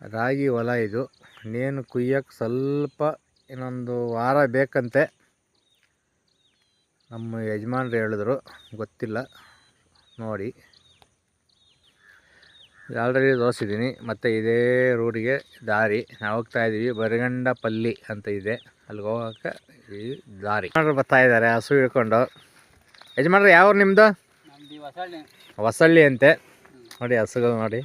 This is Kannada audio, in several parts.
ರಾಗಿ ಹೊಲ ಇದು. ಇನ್ನೇನು ಕುಯ್ಯಕ್ಕೆ ಸ್ವಲ್ಪ ಇನ್ನೊಂದು ವಾರ ಬೇಕಂತೆ. ನಮ್ಮ ಯಜಮಾನ್ರು ಹೇಳಿದ್ರು ಗೊತ್ತಿಲ್ಲ. ನೋಡಿ. ಆಲ್ರೆಡಿ ತೋರಿಸಿದ್ದೀನಿ ಮತ್ತು ಇದೇ ರೂಟಿಗೆ ದಾರಿ. ನಾವು ಹೋಗ್ತಾ ಇದ್ದೀವಿ ಬರಗಂಡಪಲ್ಲಿ ಅಂತ ಇದೆ. ಅಲ್ಲಿಗೆ ಹೋಗೋಕೆ ಈ ದಾರಿ. ಬರ್ತಾ ಇದ್ದಾರೆ ಹಸು ಹಿಡ್ಕೊಂಡು. ಯಜಮಾನ್ರು ಯಾವ ನಿಮ್ಮದು ಹೊಸಳ್ಳಿ ಅಂತೆ. ನೋಡಿ ಹಸುಗಳು ನೋಡಿ.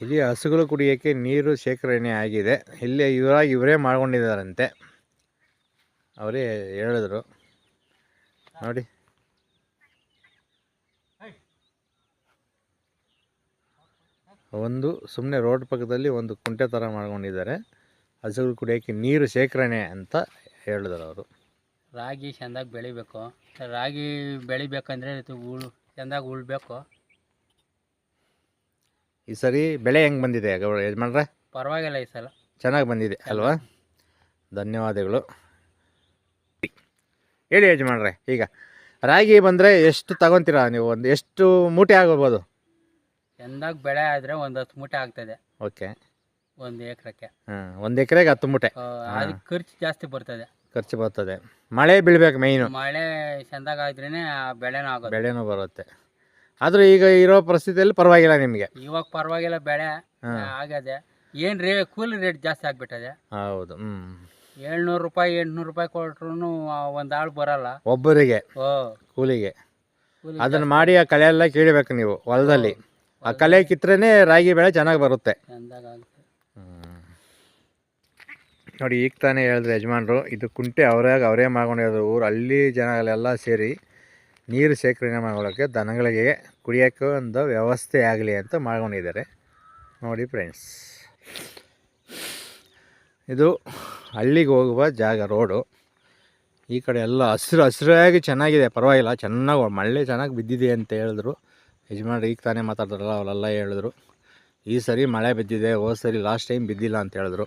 ಇಲ್ಲಿ ಹಸುಗಳು ಕುಡಿಯೋಕ್ಕೆ ನೀರು ಶೇಖರಣೆ ಆಗಿದೆ. ಇಲ್ಲಿ ಇವರಾಗಿ ಇವರೇ ಮಾಡ್ಕೊಂಡಿದ್ದಾರಂತೆ. ಅವರೇ ಹೇಳಿದ್ರು. ನೋಡಿ. ಒಂದು ಸುಮ್ಮನೆ ರೋಡ್ ಪಕ್ಕದಲ್ಲಿ ಒಂದು ಕುಂಟೆ ಥರ ಮಾಡ್ಕೊಂಡಿದ್ದಾರೆ. ಹಸುಗಳು ಕುಡಿಯೋಕ್ಕೆ ನೀರು ಶೇಖರಣೆ ಅಂತ ಹೇಳಿದ್ರು ಅವರು. ರಾಗಿ ಚೆಂದಾಗಿ ಬೆಳಿಬೇಕು. ರಾಗಿ ಬೆಳಿಬೇಕಂದ್ರೆ ಉಳು ಚೆಂದಾಗಿ ಉಳ್ಬೇಕು. ಈ ಸರಿ ಬೆಳೆ ಹೆಂಗೆ ಬಂದಿದೆ ಗೌಡ ಯಜಮಾನ್ರೆ? ಪರವಾಗಿಲ್ಲ ಈ ಸಲ. ಚೆನ್ನಾಗಿ ಬಂದಿದೆ ಅಲ್ವಾ? ಧನ್ಯವಾದಗಳು. ಹೇಳಿ ಯಜಮಾನ್ರೆ ಈಗ ರಾಗಿ ಬಂದರೆ ಎಷ್ಟು ತಗೊತೀರಾ ನೀವು? ಒಂದು ಎಷ್ಟು ಮೂಟೆ ಆಗೋಗ್ಬೋದು ಎಂದಾಗ ಬೆಳೆ ಆದರೆ ಒಂದು ಹತ್ತು ಮೂಟೆ ಆಗ್ತದೆ. ಓಕೆ. ಒಂದು ಎಕರೆಕ್ಕೆ ಹಾಂ ಒಂದು ಎಕರೆಗೆ ಹತ್ತು ಮೂಟೆ. ಅದಕ್ಕೆ ಖರ್ಚು ಜಾಸ್ತಿ ಬರ್ತದೆ. ಖರ್ಚು ಬರ್ತದೆ. ಮಳೆ ಬೀಳ್ಬೇಕು ಮೈನು ಮಳೆ ಚೆಂದಾಗಿ ಆದ್ರೇ ಬೆಳೆನೂ ಆಗೋದು. ಬೆಳೆನೂ ಬರುತ್ತೆ. ಆದರೂ ಈಗ ಇರೋ ಪರಿಸ್ಥಿತಿಯಲ್ಲಿ ಪರವಾಗಿಲ್ಲ ನಿಮಗೆ. ಇವಾಗ ಪರವಾಗಿಲ್ಲ ಬೆಳೆ ಹಾಂ. ಆಗದೆ. ಏನ್ ರೇ ಕೂಲಿ ರೇಟ್ ಜಾಸ್ತಿ ಆಗ್ಬಿಟ್ಟದೆ. ಹೌದು ಹ್ಞೂ ಏಳ್ನೂರು ರೂಪಾಯಿ ಎಂಟ್ನೂರು ರೂಪಾಯಿ ಕೊಟ್ರು ಒಂದ್ ಆಳು ಬರಲ್ಲ. ಒಬ್ಬರಿಗೆ ಓ. ಕೂಲಿಗೆ. ಅದನ್ನ ಅದನ್ನು ಮಾಡಿ ಆ ಕಳೆ ಎಲ್ಲ ಕೀಳಬೇಕು ನೀವು ಹೊಲದಲ್ಲಿ. ಆ ಕಲೆ ಕಿತ್ತರೆ ರಾಗಿ ಬೆಳೆ ಚೆನ್ನಾಗಿ ಬರುತ್ತೆ. ಚೆಂದಾಗಿ ಆಗುತ್ತೆ. ನೋಡಿ ಈಗ ತಾನೇ ಹೇಳಿದ್ರು ಯಜಮಾನ್ರು ಇದು ಕುಂಟೆ ಅವರಾಗ ಅವರೇ ಮಾಡ್ಕೊಂಡಿರೋದು ಊರು ಹಳ್ಳಿ ಜನಗಳೆಲ್ಲ ಸೇರಿ ನೀರು ಶೇಖರಣೆ ಮಾಡ್ಕೊಳ್ಳೋಕ್ಕೆ ದನಗಳಿಗೆ ಕುಡಿಯೋಕ್ಕೆ ಒಂದು ವ್ಯವಸ್ಥೆ ಆಗಲಿ ಅಂತ ಮಾಡ್ಕೊಂಡಿದ್ದಾರೆ. ನೋಡಿ ಫ್ರೆಂಡ್ಸ್. ಇದು ಹಳ್ಳಿಗೆ ಹೋಗುವ ಜಾಗ ರೋಡು. ಈ ಕಡೆ ಎಲ್ಲ ಹಸಿರು ಹಸಿರಾಗಿ ಚೆನ್ನಾಗಿದೆ. ಪರವಾಗಿಲ್ಲ, ಚೆನ್ನಾಗಿ ಮಳೆ ಚೆನ್ನಾಗಿ ಬಿದ್ದಿದೆ ಅಂತ ಹೇಳಿದ್ರು. ಯಜಮಾನ್ರು ಈಗ ತಾನೇ ಮಾತಾಡ್ತಾರಲ್ಲ, ಅವರೆಲ್ಲ ಹೇಳಿದ್ರು. ಈ ಸರಿ ಮಳೆ ಬಿದ್ದಿದೆ, ಹೋದ ಸರಿ ಲಾಸ್ಟ್ ಟೈಮ್ ಬಿದ್ದಿಲ್ಲ ಅಂತ ಹೇಳಿದ್ರು.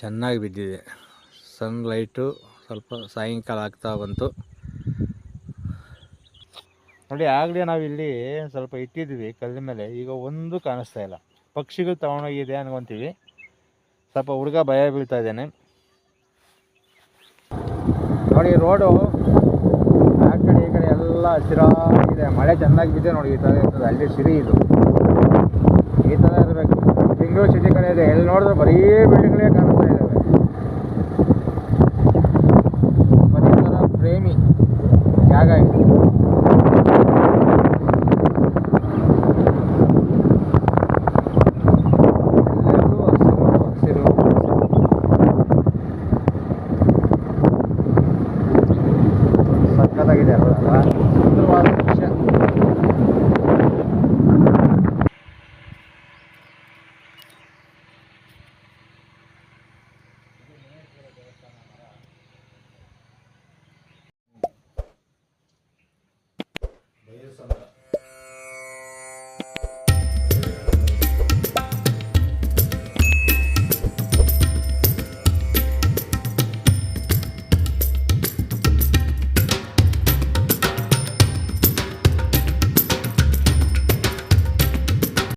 ಚೆನ್ನಾಗಿ ಬಿದ್ದಿದೆ. ಸನ್ಲೈಟು ಸ್ವಲ್ಪ ಸಾಯಂಕಾಲ ಆಗ್ತಾ ಬಂತು. ನೋಡಿ ಆಗಲೇ ನಾವು ಇಲ್ಲಿ ಸ್ವಲ್ಪ ಇಟ್ಟಿದ್ವಿ ಕಲ್ಲಿನ ಮೇಲೆ. ಈಗ ಒಂದು ಕಾಣಿಸ್ತಾ ಇಲ್ಲ. ಪಕ್ಷಿಗಳು ತಗೊಂಡೋಗಿದೆ ಅನ್ಕೊಂತೀವಿ. ಸ್ವಲ್ಪ ಹುಡುಗ ಭಯ ಬೀಳ್ತಾ ಇದ್ದಾನೆ. ನೋಡಿ, ರೋಡು ಆ ಕಡೆ ಈ ಕಡೆ ಎಲ್ಲ ಹಸಿರಾಗಿದೆ. ಮಳೆ ಚೆನ್ನಾಗಿ ಬಿದ್ದೆ ನೋಡಿ, ಈ ಥರ ಇರ್ತದೆ. ಅಲ್ಲಿ ಸಿರಿ ಇದು. ಈ ಥರ ಇರಬೇಕು. ಬೆಂಗಳೂರು ಸಿಟಿ ಕಡೆ ಇದೆ. ಎಲ್ಲಿ ನೋಡಿದ್ರೆ ಬರೀ ಬಿಲ್ಡಿಂಗ್ಗಳೇ ಕಾಣಿಸ್ತಾ ಇದ್ದಾವೆ ಜಾಗ ಸಕ್ಕತ್ತಾಗಿದೆ ಅಲ್ವಾ?